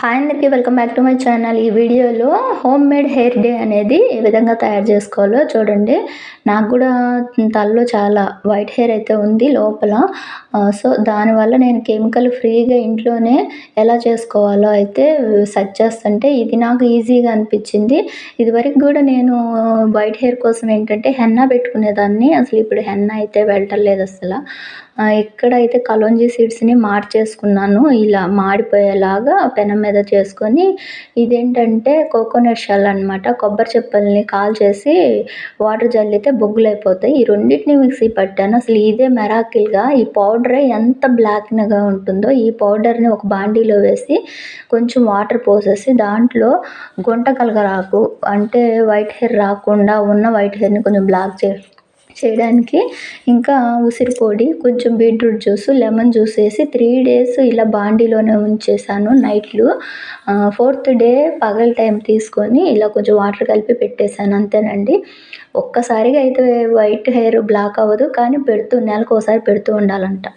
Hi అందరికీ welcome back to my channel ఈ వీడియోలో హోమ్ మేడ్ హెయిర్ డే అనేది ఏ విధంగా తయారు చేసుకోవాలో చూడండి. నాకు కూడా తలలో చాలా వైట్ హెయిర్ అయితే ఉంది లోపల. సో దానివల్ల నేను కెమికల్ ఫ్రీగా ఇంట్లోనే ఎలా చేసుకోవాలో అయితే సెర్చ్ చేస్తుంటే ఇది నాకు ఈజీగా అనిపించింది. ఇదివరకు కూడా నేను వైట్ హెయిర్ కోసం ఏంటంటే హెన్నా పెట్టుకునేదాన్ని. అసలు ఇప్పుడు హెన్నా అయితే వెళ్ళటం లేదు అసలు. ఎక్కడైతే కలోంజీ సీడ్స్ని మార్చేసుకున్నాను ఇలా మాడిపోయేలాగా పెనం మీద చేసుకొని ఇదేంటంటే కోకోనట్ షెల్ అనమాట కొబ్బరి చెప్పల్ని కాల్ చేసి వాటర్ జల్లితే బొగ్గులు అయిపోతాయి ఈ రెండింటిని మిక్సీ పట్టాను. అసలు ఇదే మెరాకిల్గా ఈ పౌడరే ఎంత బ్లాక్గా ఉంటుందో ఈ పౌడర్ని ఒక బాండీలో వేసి కొంచెం వాటర్ పోసేసి దాంట్లో గుంట కలగరాకు అంటే వైట్ హెయిర్ రాకుండా ఉన్న వైట్ హెయిర్ని కొంచెం బ్లాక్ చే చేయడానికి ఇంకా ఉసిరి పొడి కొంచెం బీట్రూట్ జ్యూస్ లెమన్ జ్యూస్ వేసి త్రీ డేస్ ఇలా బాండీలోనే ఉంచేసాను నైట్లు. ఫోర్త్ డే పగల టైం తీసుకొని ఇలా కొంచెం వాటర్ కలిపి పెట్టేశాను అంతేనండి. ఒక్కసారిగా అయితే వైట్ హెయిర్ బ్లాక్ అవ్వదు కానీ పెడుతూ నెలకు ఒకసారి పెడుతూ ఉండాలంట.